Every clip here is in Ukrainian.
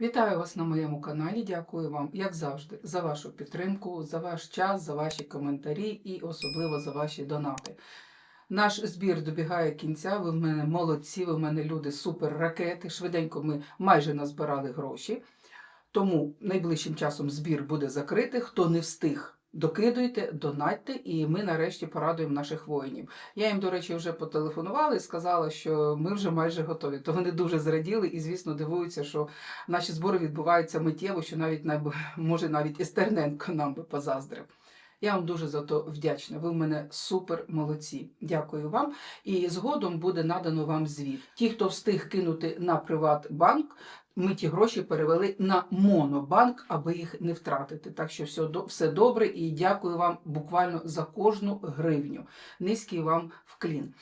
Вітаю вас на моєму каналі. Дякую вам, як завжди, за вашу підтримку, за ваш час, за ваші коментарі і особливо за ваші донати. Наш збір добігає кінця. Ви в мене молодці, ви в мене люди супер ракети. Швиденько ми майже назбирали гроші. Тому найближчим часом збір буде закритий. Хто не встиг, докидуйте, донатьте, і ми нарешті порадуємо наших воїнів. Я їм, до речі, вже потелефонувала і сказала, що ми вже майже готові. То вони дуже зраділи і, звісно, дивуються, що наші збори відбуваються миттєво, що навіть може навіть і нам би позаздрив. Я вам дуже за то вдячна. Ви в мене супер молодці. Дякую вам. І згодом буде надано вам звіт. Ті, хто встиг кинути на Приватбанк, ми ті гроші перевели на Монобанк, аби їх не втратити. Так що все, все добре і дякую вам буквально за кожну гривню. Низький вам вклін.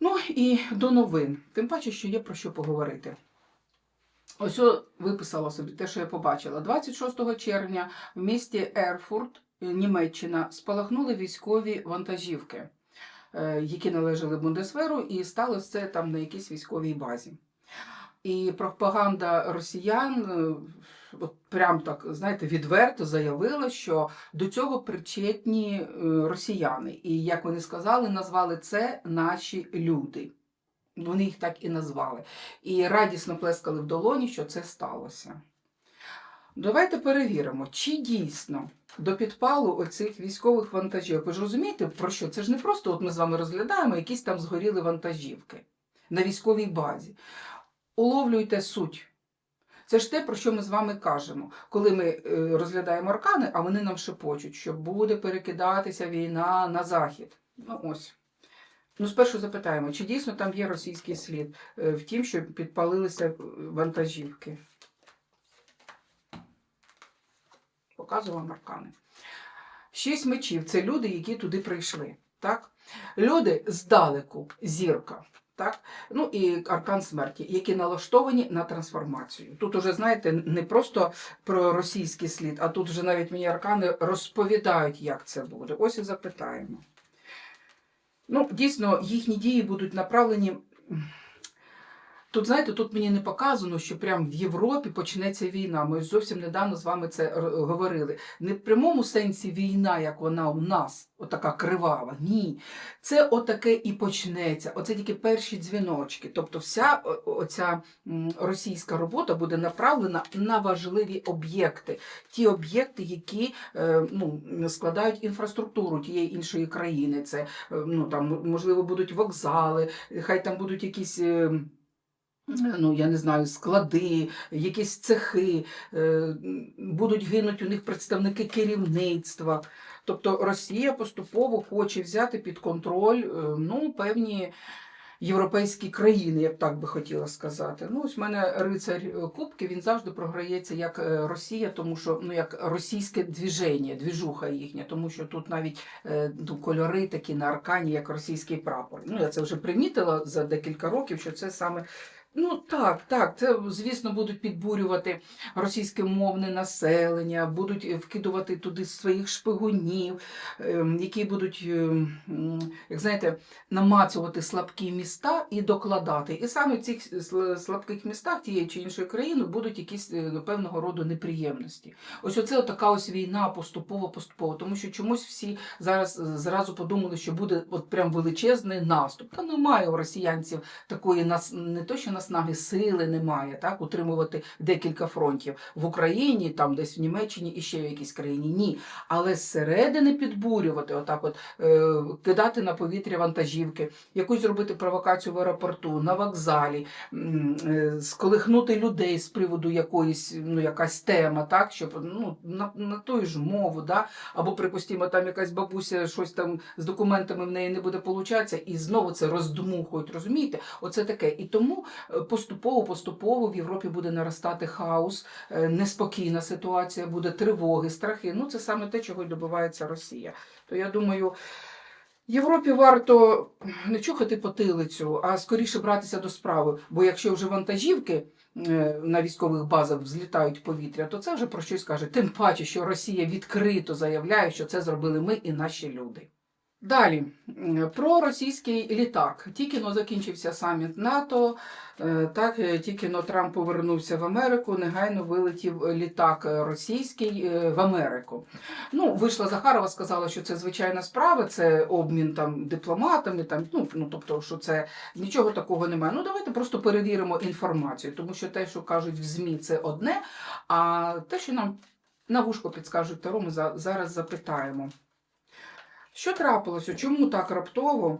Ну і до новин. Тим паче, що є про що поговорити. Ось виписала собі те, що я побачила. 26 червня в місті Ерфурт, Німеччина, спалахнули військові вантажівки, е, які належали Бундесверу, і сталося це там на якійсь військовій базі. І пропаганда росіян е, от прям так, знаєте, відверто заявила, що до цього причетні е, росіяни. І як вони сказали, назвали це наші люди. Вони їх так і назвали. І радісно плескали в долоні, що це сталося. Давайте перевіримо, чи дійсно до підпалу оцих військових вантажівок. Ви ж розумієте, про що? Це ж не просто от ми з вами розглядаємо якісь там згоріли вантажівки на військовій базі. Уловлюйте суть. Це ж те, про що ми з вами кажемо, коли ми е, розглядаємо аркани, а вони нам шепочуть, що буде перекидатися війна на захід. Ну ось. Ну, спершу запитаємо, чи дійсно там є російський слід е, в тім, що підпалилися е, вантажівки. Показую вам аркани. Шість мечів це люди, які туди прийшли. Так? Люди здалеку, зірка. Так? Ну і аркан смерті, які налаштовані на трансформацію. Тут уже, знаєте, не просто про російський слід, а тут вже навіть мені аркани розповідають, як це буде. Ось і запитаємо. Ну, дійсно, їхні дії будуть направлені. Тут, знаєте, тут мені не показано, що прямо в Європі почнеться війна. Ми зовсім недавно з вами це говорили. Не в прямому сенсі війна, як вона у нас, отака кривава. Ні. Це отаке і почнеться. Оце тільки перші дзвіночки. Тобто, вся оця російська робота буде направлена на важливі об'єкти. Ті об'єкти, які е, ну, складають інфраструктуру тієї іншої країни. Це е, ну, там, можливо, будуть вокзали, хай там будуть якісь. Е, Ну, я не знаю, склади, якісь цехи, е, будуть гинуть у них представники керівництва. Тобто Росія поступово хоче взяти під контроль е, ну, певні європейські країни, я б так би хотіла сказати. Ну, ось в мене рицар Кубки, він завжди програється як Росія, тому що ну, як російське двіження, двіжуха їхня, тому що тут навіть ну, кольори такі на аркані, як російський прапор. Ну, я це вже примітила за декілька років, що це саме. Ну так, так, це звісно будуть підбурювати російське мовне населення, будуть е, вкидувати туди своїх шпигунів, ем, які будуть, ем, як знаєте, намацувати слабкі міста і докладати. І саме в цих слабких містах тієї чи іншої країни будуть якісь е, ну, певного роду неприємності. Ось оце така ось війна поступово поступово, тому що чомусь всі зараз е, зразу подумали, що буде от прям величезний наступ. Та немає у росіянців такої нас не то, що наснаги сили немає, так утримувати декілька фронтів в Україні, там десь в Німеччині і ще в якійсь країні. Ні, але зсередини підбурювати, отак, от е, кидати на повітря вантажівки, якусь зробити провокацію в аеропорту, на вокзалі, е, сколихнути людей з приводу якоїсь ну якась тема, так щоб ну на, на ту ж мову, да або припустимо, там якась бабуся щось там з документами в неї не буде получатися, і знову це роздмухують. Розумієте? Оце таке. І тому поступово, поступово в Європі буде наростати хаос, е, неспокійна ситуація, буде тривоги, страхи. Ну це саме те, чого й добивається Росія. То я думаю. Європі варто не чухати потилицю, а скоріше братися до справи. Бо якщо вже вантажівки е, на військових базах взлітають в повітря, то це вже про щось каже. Тим паче, що Росія відкрито заявляє, що це зробили ми і наші люди. Далі про російський літак. Тільки но закінчився саміт НАТО, е, так е, тільки но Трамп повернувся в Америку. Негайно вилетів літак е, російський е, в Америку. Ну, вийшла Захарова, сказала, що це звичайна справа, це обмін там дипломатами. Там ну, ну тобто, що це нічого такого немає. Ну давайте просто перевіримо інформацію, тому що те, що кажуть в змі, це одне. А те, що нам на вушко підскажуть Таро, ми за- зараз запитаємо. Що трапилося? Чому так раптово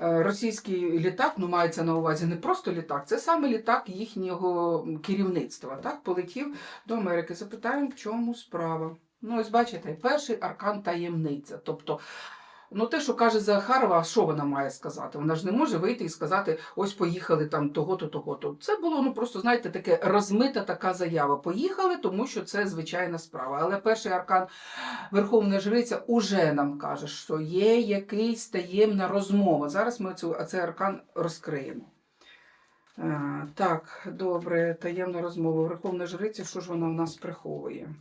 е, російський літак, ну мається на увазі не просто літак, це саме літак їхнього керівництва, так, полетів до Америки. Запитаємо, в чому справа. Ну, ось бачите, перший аркан таємниця. Тобто, ну те, що каже Захарова, що вона має сказати? Вона ж не може вийти і сказати, ось поїхали там того-то, того-то. Це було ну просто, знаєте, таке розмита така заява. Поїхали, тому що це звичайна справа. Але перший аркан Верховна Жриця уже нам каже, що є якийсь таємна розмова. Зараз ми цю, цей аркан розкриємо. Е, так, добре, таємна розмова. Верховна Жриця, що ж вона в нас приховує?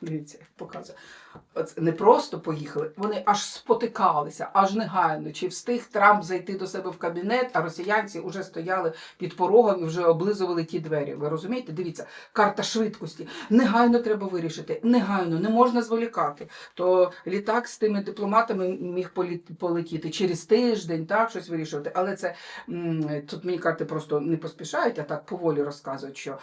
Дивіться, показує. Оце не просто поїхали, вони аж спотикалися, аж негайно. Чи встиг Трамп зайти до себе в кабінет, а росіянці вже стояли під порогом і вже облизували ті двері. Ви розумієте? Дивіться, карта швидкості. Негайно треба вирішити. Негайно, не можна зволікати. То літак з тими дипломатами міг полетіти через тиждень, так, щось вирішувати. Але це тут мені карти просто не поспішають, а так поволі розказують, що.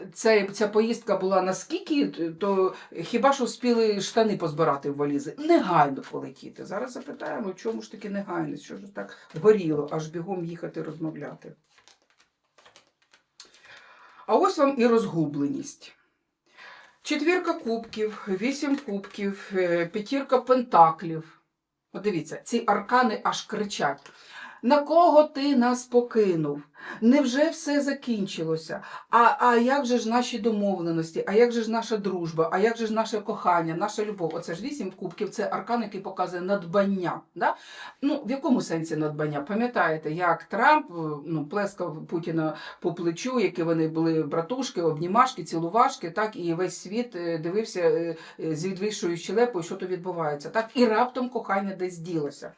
Е, Ця, ця поїздка була наскільки, то хіба що встигли штани позбирати в валізи? Негайно полетіти. Зараз запитаємо, чому ж таки негайність, що ж так горіло, аж бігом їхати розмовляти. А ось вам і розгубленість. Четвірка кубків, вісім кубків, е, п'ятірка пентаклів. Подивіться, ці аркани аж кричать. На кого ти нас покинув? Невже все закінчилося? А, а як же ж наші домовленості? А як же ж наша дружба? А як же ж наше кохання, наша любов? Оце ж вісім кубків, це аркан, який показує надбання. Да? Ну, в якому сенсі надбання? Пам'ятаєте, як Трамп е, ну, плескав Путіна по плечу, які вони були братушки, обнімашки, цілувашки, так, і весь світ е, дивився е, з відвищою щелепою, що то відбувається. Так, і раптом кохання десь ділося.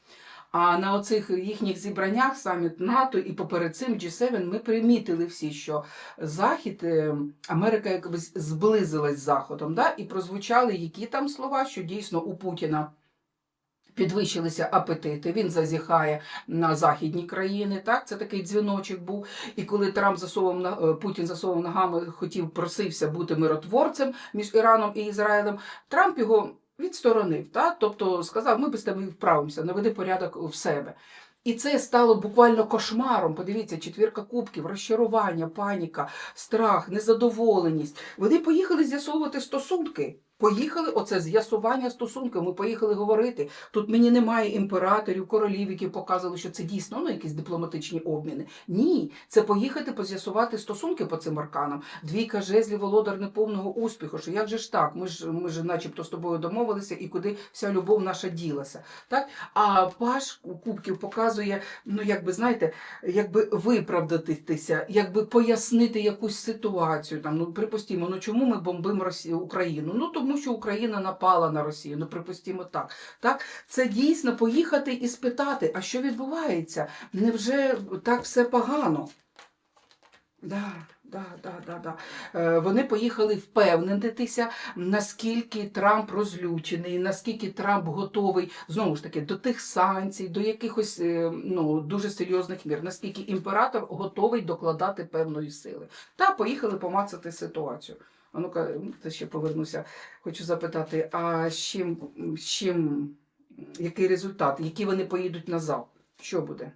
А на оцих їхніх зібраннях, саміт НАТО і поперед цим G7, ми примітили всі, що Захід, е, Америка якось зблизилась з Заходом, да? і прозвучали які там слова, що дійсно у Путіна. Підвищилися апетити, він зазіхає на західні країни. Так, це такий дзвіночок був. І коли Трамп засовував е, Путін засовував ногами, хотів просився бути миротворцем між Іраном і Ізраїлем. Трамп його відсторонив. та? Тобто сказав, ми без тебе вправимося, наведи порядок в себе. І це стало буквально кошмаром. Подивіться, четвірка кубків, розчарування, паніка, страх, незадоволеність. Вони поїхали з'ясовувати стосунки. Поїхали, оце з'ясування стосунків. Ми поїхали говорити. Тут мені немає імператорів, королів, які показували, що це дійсно ну, якісь дипломатичні обміни. Ні, це поїхати поз'ясувати стосунки по цим арканам. Двійка жезлів, володар неповного успіху. Що як же ж так? Ми ж ми ж, начебто, з тобою домовилися, і куди вся любов наша ділася. Так? А паш кубків показує, ну якби знаєте, якби виправдатися, якби пояснити якусь ситуацію. Там, ну припустімо, ну чому ми бомбимо Росію, Україну? Ну тому що Україна напала на Росію. Ну припустімо так. Так, це дійсно поїхати і спитати, а що відбувається? Невже так все погано? Да, да, да, да, да. Е, вони поїхали впевнитися, наскільки Трамп розлючений, наскільки Трамп готовий знову ж таки до тих санкцій, до якихось е, ну, дуже серйозних мір, наскільки імператор готовий докладати певної сили. Та поїхали помацати ситуацію. А ну-ка, це ще повернуся. Хочу запитати, а з чим, з чим, який результат? Які вони поїдуть назад? Що буде?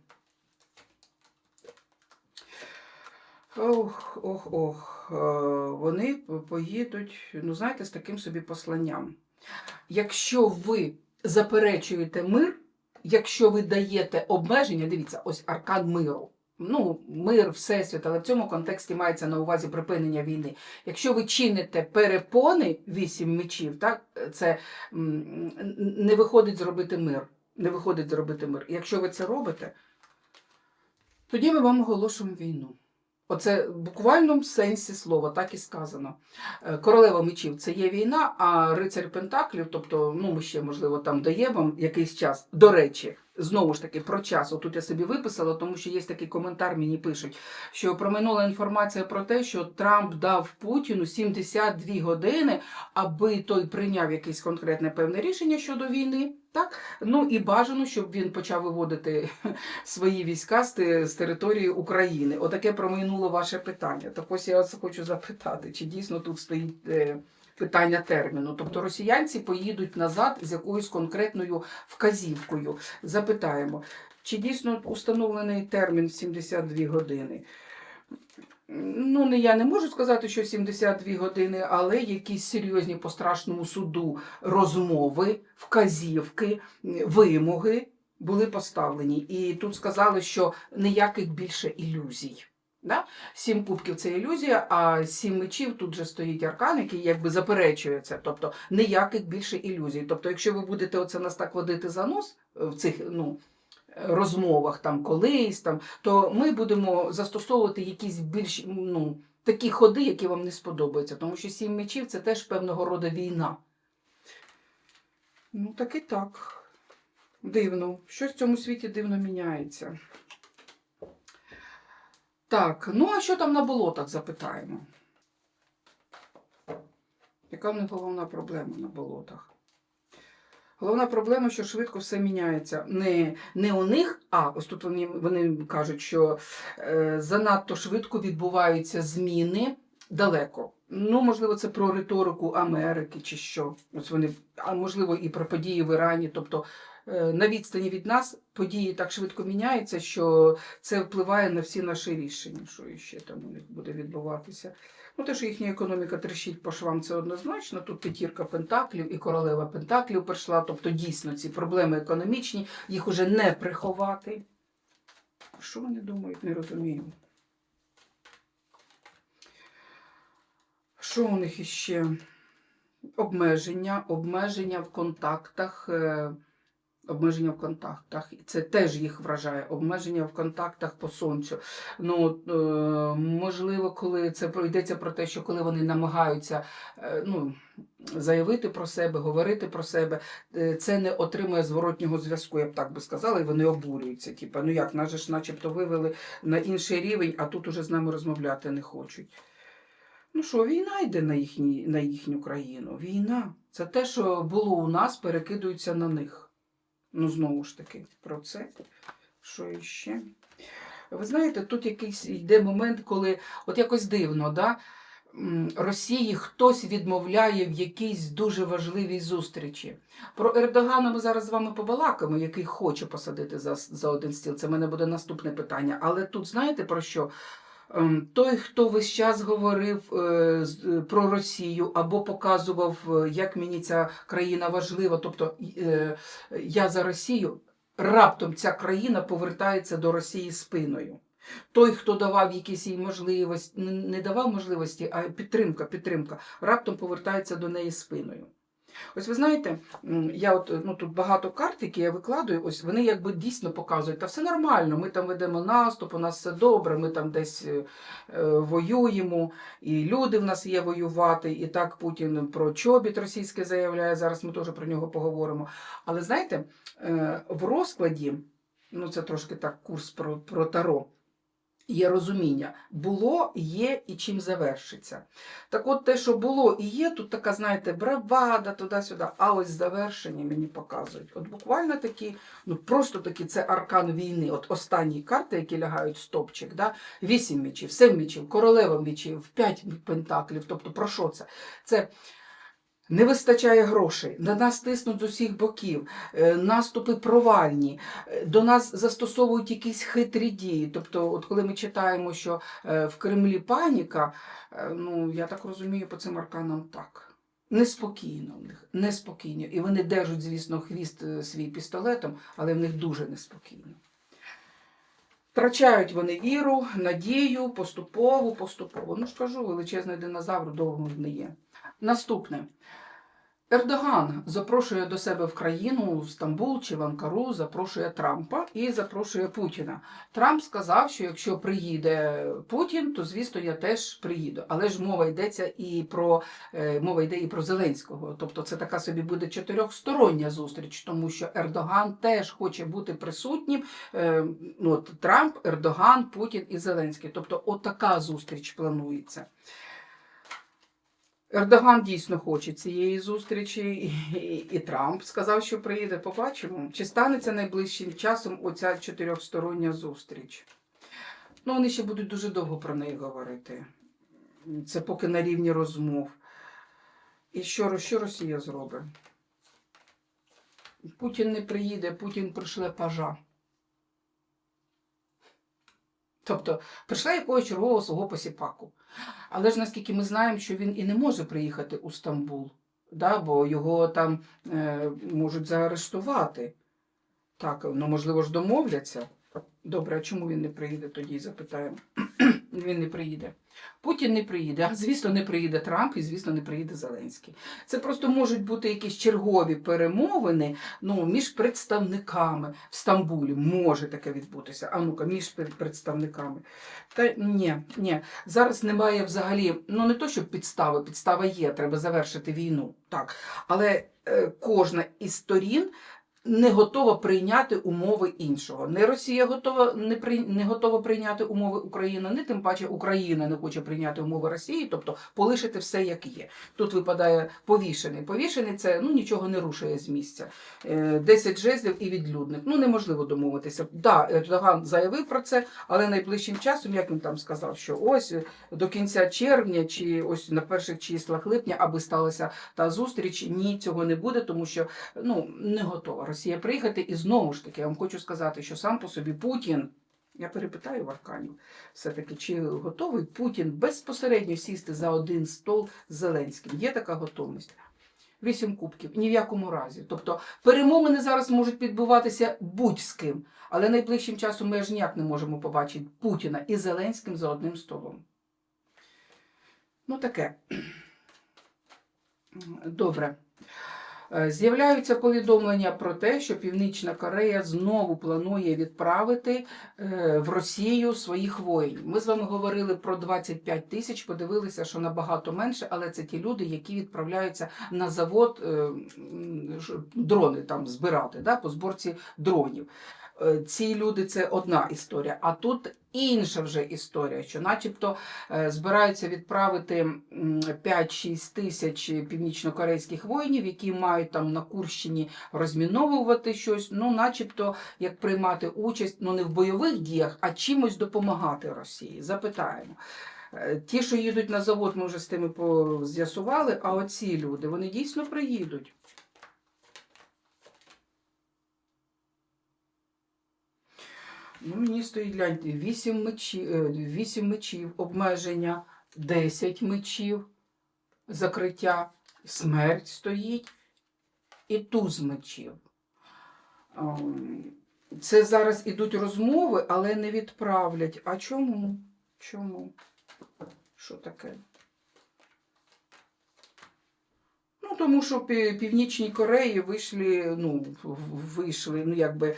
Ох, ох, ох. Е, Вони поїдуть, ну знаєте, з таким собі посланням. Якщо ви заперечуєте мир, якщо ви даєте обмеження, дивіться, ось аркан миру. Ну, мир, всесвіт, але в цьому контексті мається на увазі припинення війни. Якщо ви чините перепони вісім мечів, так це не виходить зробити мир. Не виходить зробити мир. Якщо ви це робите, тоді ми вам оголошуємо війну. Оце в буквальному сенсі слова, так і сказано. Е, Королева мечів це є війна, а рицарь Пентаклів, тобто, ну ми ще, можливо, там даємо вам якийсь час. До речі, знову ж таки, про час. Отут я собі виписала, тому що є такий коментар, мені пишуть, що проминула інформація про те, що Трамп дав Путіну 72 години, аби той прийняв якесь конкретне певне рішення щодо війни. Так, ну і бажано, щоб він почав виводити свої війська з, території України. Отаке промайнуло ваше питання. Так ось я вас хочу запитати, чи дійсно тут стоїть е, питання терміну? Тобто росіянці поїдуть назад з якоюсь конкретною вказівкою. Запитаємо, чи дійсно установлений термін 72 години? Ну, я не можу сказати, що 72 години, але якісь серйозні по страшному суду розмови, вказівки, вимоги були поставлені. І тут сказали, що ніяких більше ілюзій. Да? Сім кубків це ілюзія, а сім мечів тут же стоїть аркан, який якби заперечує це. Тобто ніяких більше ілюзій. Тобто, якщо ви будете оце нас так водити за нос е, в цих ну, розмовах там колись, там, то ми будемо застосовувати якісь більш ну, такі ходи, які вам не сподобаються. Тому що сім мечів це теж певного роду війна. Ну, так і так. Дивно. Щось в цьому світі дивно міняється. Так, ну а що там на болотах, запитаємо. Яка в них головна проблема на болотах? Головна проблема, що швидко все міняється. Не, не у них, а ось тут вони, вони кажуть, що е, занадто швидко відбуваються зміни далеко. Ну, можливо, це про риторику Америки чи що. Ось вони, а можливо, і про події в Ірані. Тобто е, на відстані від нас події так швидко міняються, що це впливає на всі наші рішення, що іще там у них буде відбуватися. Ну, те, що їхня економіка трещить по швам, це однозначно. Тут п'ятірка пентаклів і королева пентаклів прийшла. Тобто, дійсно, ці проблеми економічні, їх уже не приховати. Що вони думають, не розумію. Що у них іще? Обмеження, обмеження в контактах. е, Обмеження в контактах. і Це теж їх вражає. Обмеження в контактах по сонцю. Ну, е, можливо, коли це йдеться про те, що коли вони намагаються е, ну, заявити про себе, говорити про себе, е, це не отримує зворотнього зв'язку, я б так би сказала, і вони обурюються. Типа, ну як, нас же ж начебто вивели на інший рівень, а тут уже з нами розмовляти не хочуть. Ну що, війна йде на, їхні, на їхню країну. Війна. Це те, що було у нас, перекидується на них. Ну, знову ж таки, про це. Що іще? Ви знаєте, тут якийсь йде момент, коли от якось дивно, да? Росії хтось відмовляє в якійсь дуже важливій зустрічі. Про Ердогана ми зараз з вами побалакаємо, який хоче посадити за, за один стіл. Це в мене буде наступне питання. Але тут знаєте про що? Ем, Той, хто весь час говорив е, е, про Росію або показував, е, як мені ця країна важлива, тобто я за Росію, раптом ця країна повертається до Росії спиною. Той, хто давав якісь їй можливості, не давав можливості, а підтримка, підтримка, раптом повертається до неї спиною. Ось ви знаєте, я от ну тут багато карт, які я викладаю, ось вони якби дійсно показують, та все нормально, ми там ведемо наступ, у нас все добре, ми там десь е, е, воюємо, і люди в нас є воювати. І так Путін про чобіт російське заявляє. Зараз ми теж про нього поговоримо. Але знаєте, е, в розкладі, ну це трошки так курс про, про таро. Є розуміння, було, є і чим завершиться. Так от те, що було і є, тут така, знаєте, бравада туди-сюди, а ось завершення мені показують. От буквально такі, ну просто такі, це аркан війни. От останні карти, які лягають стопчик, да? вісім мечів, сім мечів, королева мечів, п'ять пентаклів. Тобто про що це? Це не вистачає грошей, на нас тиснуть з усіх боків, е, наступи провальні, е, до нас застосовують якісь хитрі дії. Тобто, от коли ми читаємо, що е, в Кремлі паніка, ну я так розумію, по цим арканам так. Неспокійно в них, неспокійно. І вони держать, звісно, хвіст свій пістолетом, але в них дуже неспокійно. Втрачають вони віру, надію, поступово, поступово. Ну ж кажу, величезний динозавр довго не є. Наступне. Ердоган запрошує до себе в країну в Стамбул чи в Анкару, запрошує Трампа і запрошує Путіна. Трамп сказав, що якщо приїде Путін, то звісно я теж приїду. Але ж мова йдеться і про е, мова йде і про Зеленського. Тобто це така собі буде чотирьохстороння зустріч, тому що Ердоган теж хоче бути присутнім. Е, ну, от Трамп, Ердоган, Путін і Зеленський. Тобто, отака зустріч планується. Ердоган дійсно хоче цієї зустрічі, і, і, і Трамп сказав, що приїде. Побачимо, чи станеться найближчим часом оця чотирьохстороння зустріч. Ну, вони ще будуть дуже довго про неї говорити. Це поки на рівні розмов. І що, що Росія зробить? Путін не приїде, Путін пришле пажа. Тобто прийшла якого чергового свого посіпаку. Але ж наскільки ми знаємо, що він і не може приїхати у Стамбул, да, бо його там е, можуть заарештувати. Так, ну можливо ж домовляться. Добре, а чому він не приїде тоді? Запитаємо. Він не приїде. Путін не приїде, а звісно, не приїде Трамп і, звісно, не приїде Зеленський. Це просто можуть бути якісь чергові перемовини ну, між представниками в Стамбулі. Може таке відбутися. А ну-ка, між представниками. Та ні, ні. Зараз немає взагалі, ну не то, щоб підстави, підстава є, треба завершити війну. Так. Але е, кожна із сторін не готова прийняти умови іншого. Не Росія готова не при не готова прийняти умови України, не тим паче Україна не хоче прийняти умови Росії, тобто полишити все як є. Тут випадає повішений. Повішений це ну нічого не рушує з місця. Е, 10 жезлів і відлюдник. Ну неможливо домовитися. Да, Ердоган заявив про це, але найближчим часом, як він там сказав, що ось е, до кінця червня чи ось на перших числах липня, аби сталася та зустріч, ні, цього не буде, тому що ну не готова Росія приїхати. І знову ж таки, я вам хочу сказати, що сам по собі Путін. Я перепитаю в Арканів, все-таки, чи готовий Путін безпосередньо сісти за один стол з Зеленським? Є така готовність? Вісім кубків, ні в якому разі. Тобто перемовини зараз можуть відбуватися будь з ким, але найближчим часом ми аж ніяк не можемо побачити Путіна і Зеленським за одним столом. Ну таке. Добре. Е, З'являються повідомлення про те, що Північна Корея знову планує відправити е, в Росію своїх воїнів. Ми з вами говорили про 25 тисяч, подивилися, що набагато менше, але це ті люди, які відправляються на завод е, дрони там збирати да, по зборці дронів. Е, Ці люди це одна історія, а тут інша вже історія, що начебто е, збираються відправити м, 5-6 тисяч північнокорейських воїнів, які мають там на Курщині розміновувати щось, ну, начебто, як приймати участь ну не в бойових діях, а чимось допомагати Росії. Запитаємо. Е, Ті, що їдуть на завод, ми вже з тими по- з'ясували, а оці люди, вони дійсно приїдуть. Ну, мені стоїть гляньте, 8 мечів, 8 мечів, обмеження, 10 мечів, закриття, смерть стоїть і туз мечів. Це зараз ідуть розмови, але не відправлять. А чому? Чому? Що таке? Ну, тому що Північній Кореї вийшли, ну, вийшли, ну, якби.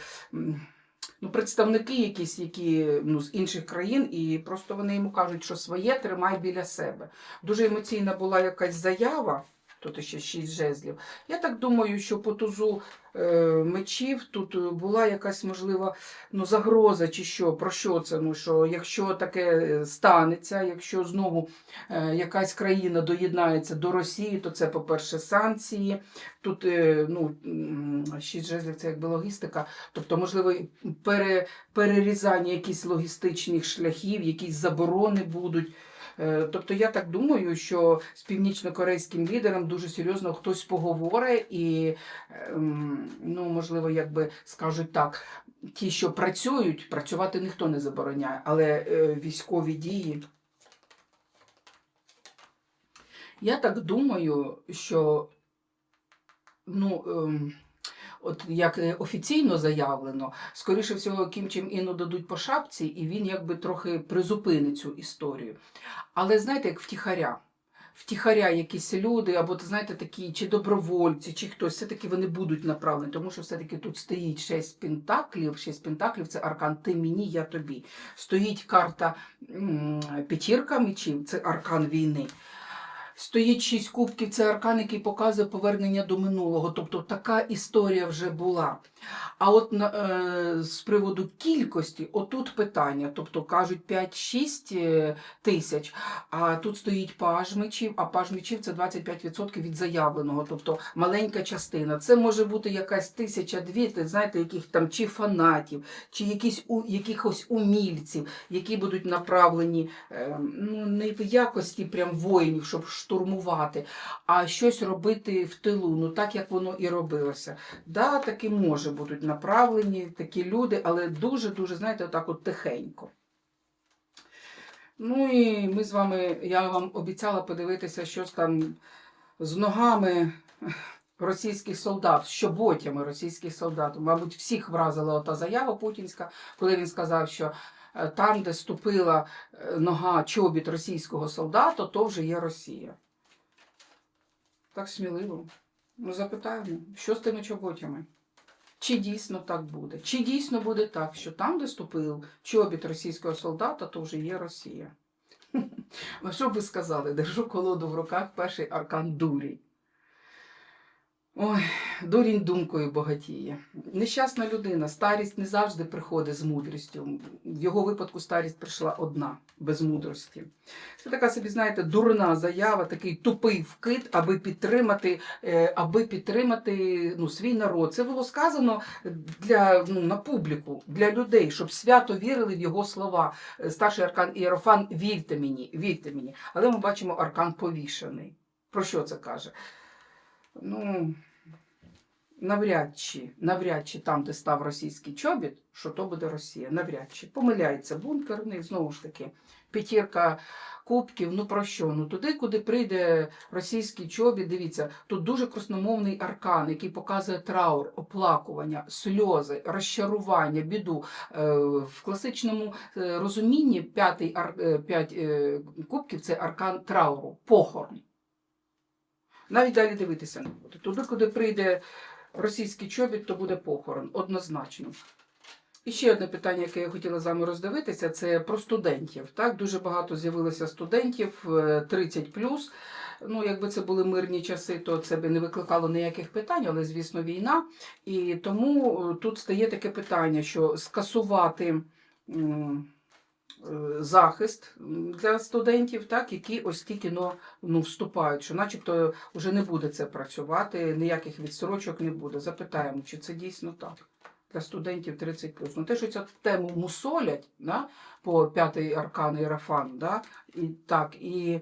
Ну, представники якісь, які ну, з інших країн, і просто вони йому кажуть, що своє тримай біля себе. Дуже емоційна була якась заява, тут ще шість жезлів. Я так думаю, що по тузу е, мечів тут е, була якась можлива ну, загроза чи що, про що це? Ну, що якщо таке е, станеться, якщо знову якась країна доєднається до Росії, то це, по-перше, санкції. Тут ну, шість жезлів це якби логістика. Тобто, можливо, перерізання якихось логістичних шляхів, якісь заборони будуть. Е, Тобто я так думаю, що з північно-корейським лідером дуже серйозно хтось поговорить і, ем, ну, можливо, якби скажуть так, ті, що працюють, працювати ніхто не забороняє, але е, військові дії. Я так думаю, що ну, ем, от як е, офіційно заявлено, скоріше всього, Кім Чен Іну дадуть по шапці, і він якби трохи призупинить цю історію. Але знаєте, як втіхаря. втіхаря якісь люди, або знаєте, такі чи добровольці, чи хтось, все-таки вони будуть направлені, тому що все-таки тут стоїть шість пентаклів. Шість пентаклів це аркан Ти мені, я тобі. Стоїть карта п'ятірка мечів, це аркан війни. Стоїть шість кубків, це аркан, який показує повернення до минулого. Тобто така історія вже була. А от е, з приводу кількості, отут питання. Тобто кажуть 5-6 е, тисяч, а тут стоїть паж мечів, а паж мечів це 25% від заявленого, тобто маленька частина. Це може бути якась тисяча-дві, ти знаєте, яких там чи фанатів, чи якісь у, якихось умільців, які будуть направлені е, ну, не в якості прям воїнів, щоб штурмувати, а щось робити в тилу, ну так як воно і робилося. Да, таки може будуть направлені такі люди, але дуже-дуже, знаєте, отак от тихенько. Ну і ми з вами, я вам обіцяла подивитися, що там з ногами російських солдат, з щоботями російських солдат. Мабуть, всіх вразила ота заява путінська, коли він сказав, що там, де ступила е, нога чобіт російського солдата, то вже є Росія. Так сміливо. Ну, запитаємо, що з тими чоботями? Чи дійсно так буде? Чи дійсно буде так, що там, де ступив чобіт російського солдата, то вже є Росія? Ну, що б ви сказали? Держу колоду в руках, перший аркан дурій. Ой, дурінь думкою багатіє. Нещасна людина, старість не завжди приходить з мудрістю. В його випадку старість прийшла одна, без мудрості. Це така собі, знаєте, дурна заява, такий тупий вкид, аби підтримати, е, аби підтримати ну, свій народ. Це було сказано для, ну, на публіку, для людей, щоб свято вірили в його слова. Старший аркан Іерофан, вірте мені, вірте мені. Але ми бачимо аркан повішений. Про що це каже? Ну, навряд чи, навряд чи там, де став російський чобіт, що то буде Росія. Навряд чи. Помиляється бункерний, знову ж таки, п'ятірка кубків. Ну про що? Ну туди, куди прийде російський чобіт, дивіться, тут дуже красномовний аркан, який показує траур, оплакування, сльози, розчарування, біду. Е, В класичному е, розумінні п'ятий е, п'ять кубків це аркан трауру, похорон. Навіть далі дивитися не буде. Туди, куди прийде російський чобіт, то буде похорон, однозначно. І ще одне питання, яке я хотіла з вами роздивитися, це про студентів. Так, дуже багато з'явилося студентів е, 30 Ну, якби це були мирні часи, то це би не викликало ніяких питань, але звісно, війна. І тому е, тут стає таке питання, що скасувати. Е, Захист для студентів, так, які ось тільки ну, ну, вступають, що начебто вже не буде це працювати, ніяких відстрочок не буде. Запитаємо, чи це дійсно так для студентів 30 Ну, те, що цю тему мусолять да, по п'ятий аркан Іерафан, да, і так, і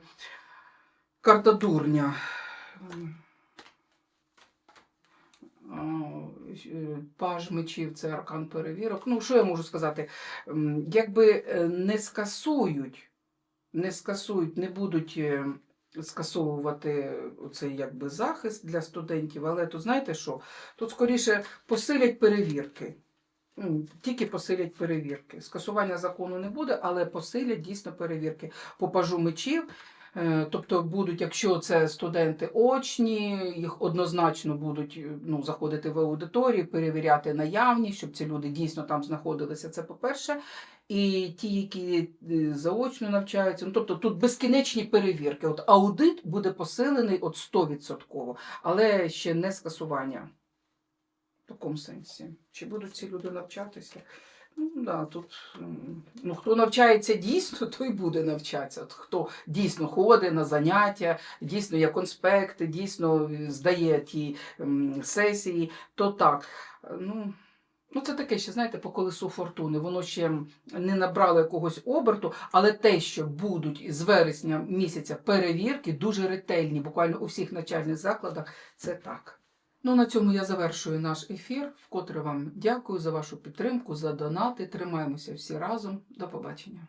карта дурня. А, е, Паж мечів це аркан перевірок. Ну, що я можу сказати? Якби е, не скасують, не скасують, не будуть е, скасовувати цей якби захист для студентів, але тут знаєте що? Тут скоріше посилять перевірки. Тільки посилять перевірки. Скасування закону не буде, але посилять дійсно перевірки по пажу мечів. Е, Тобто будуть, якщо це студенти очні, їх однозначно будуть е, ну, заходити в аудиторію, перевіряти наявність, щоб ці люди дійсно там знаходилися. Це по-перше. І ті, які е, заочно навчаються, ну тобто тут безкінечні перевірки. От аудит буде посилений от 100%, але ще не скасування. В такому сенсі. Чи будуть ці люди навчатися? Ну, да, тут, ну, хто навчається дійсно, той буде навчатися. От хто дійсно ходить на заняття, дійсно є конспекти, дійсно здає ті м, сесії, то так. Ну, ну, це таке ще, знаєте, по колесу фортуни. Воно ще не набрало якогось оберту, але те, що будуть з вересня місяця перевірки, дуже ретельні, буквально у всіх навчальних закладах, це так. Ну, на цьому я завершую наш ефір. Вкотре вам дякую за вашу підтримку, за донати. Тримаємося всі разом. До побачення.